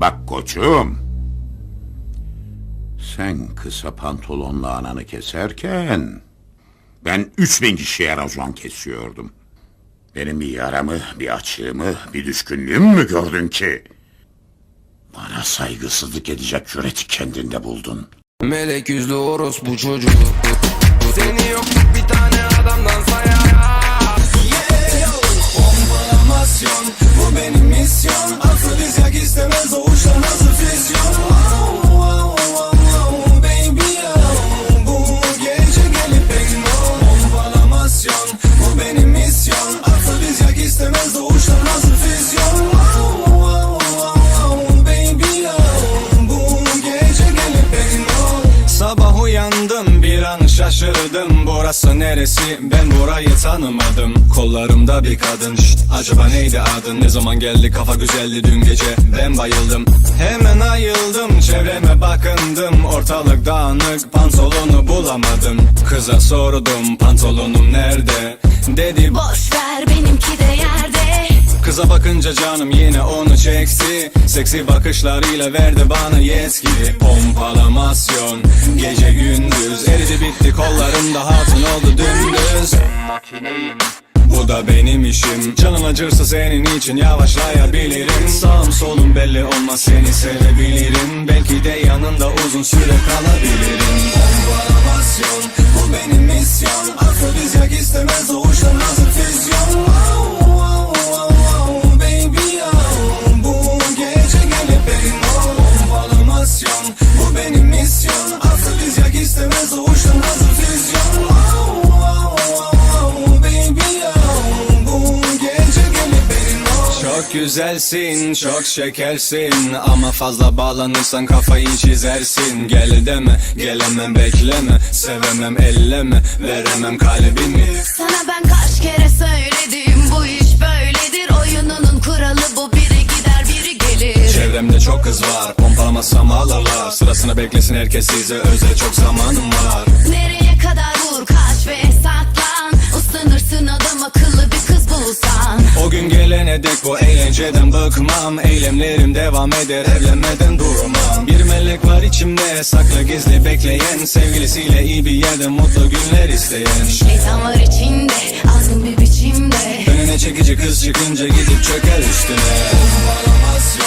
Bak koçum. Sen kısa pantolonla ananı keserken... ...ben üç bin kişiye racon kesiyordum. Benim bir yaramı, bir açığımı, bir düşkünlüğümü mü gördün ki? Bana saygısızlık edecek cüreti kendinde buldun. Melek yüzlü orospu çocuğu Seni yokluk bir tane adamdan sayar uyandım bir an şaşırdım. Burası neresi? Ben burayı tanımadım. Kollarımda bir kadın. Şşt, acaba neydi adın? Ne zaman geldi? Kafa güzeldi dün gece. Ben bayıldım. Hemen ayıldım. Çevreme bakındım. Ortalık dağınık. Pantolonu bulamadım. Kıza sordum pantolonum nerede? Dedi Boş ver benimki de yerde Kıza bakınca canım yine onu çekti. Seksi bakışlarıyla verdi bana yetki. Pompalamasyon Gece gündüz. Eridi bitti kollarımda hatun oldu dümdüz. Bu da benim işim. Canım acırsa senin için yavaşlayabilirim. Sağım solum belli olmaz seni sevebilirim. Belki de yanında uzun süre kalabilirim. Pompalamasyon bu benim misyon. Afrodizyak istemez o uçtan hazır füzyon istemez o uçtan hazır füzyon Wow, wow, wow, wow, baby oh. Bu gece gelip benim ol Çok güzelsin, çok şekersin. Ama fazla bağlanırsan kafayı çizersin. Gel deme, gelemem bekleme. Sevemem elleme, veremem kalbimi. Sana ben kaç kere söyledim Bu iş böyledir Çevremde çok kız var. Pompalamazsam ağlarlar. Sırasını beklesin herkes size. Özel çok zamanım var. Nereye kadar vur kaç ve saklan. Uslanırsın adam akıllı bir kız bulsan. O gün gelene dek bu eğlenceden bıkmam. Eylemlerim devam eder evlenmeden durmam. Bir melek var içimde saklı gizli bekleyen. Sevgilisiyle iyi bir yerde mutlu günler isteyen. Şeytan var içinde azgın bir biçimde. Önüne çekici kız çıkınca gidip çöker üstüne. Pompalamasyon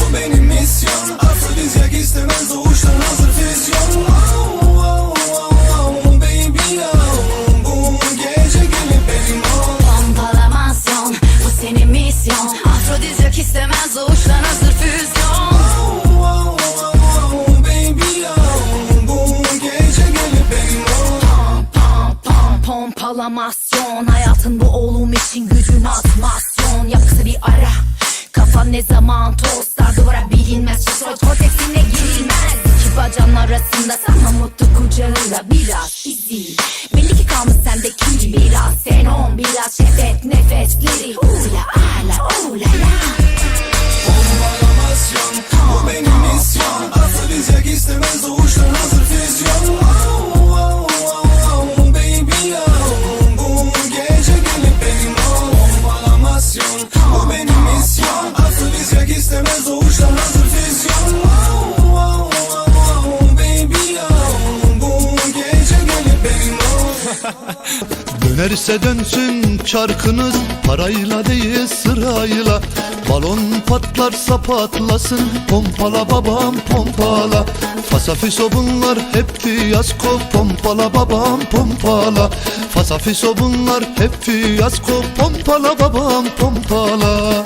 bu benim misyon. Afrodizyak istemez o uçtan hazır füzyon. Wow, wow, wow, wow, baby oh. Bu gece gelip benim ol Pompalamasyon bu senin misyon. Afrodizyak istemez o uçtan hazır füzyon. Wow, wow, wow, baby oh. Bu gece gelip benim ol Pom pom pompalamasyon. Hayatın bu oğlum için gücün atmasyon Yap kısa bir ara Kafan ne zaman tostlar duvara bilinmez. Şişroid korteksine girilmez. İki bacağın arasında sana mutlu kucağıyla biraz izi Dönerse dönsün çarkınız parayla değil sırayla. Balon patlarsa patlasın pompala babam pompala. Fasafiso bunlar hep fiyasko pompala babam pompala. Fasafiso bunlar hep fiyasko pompala babam pompala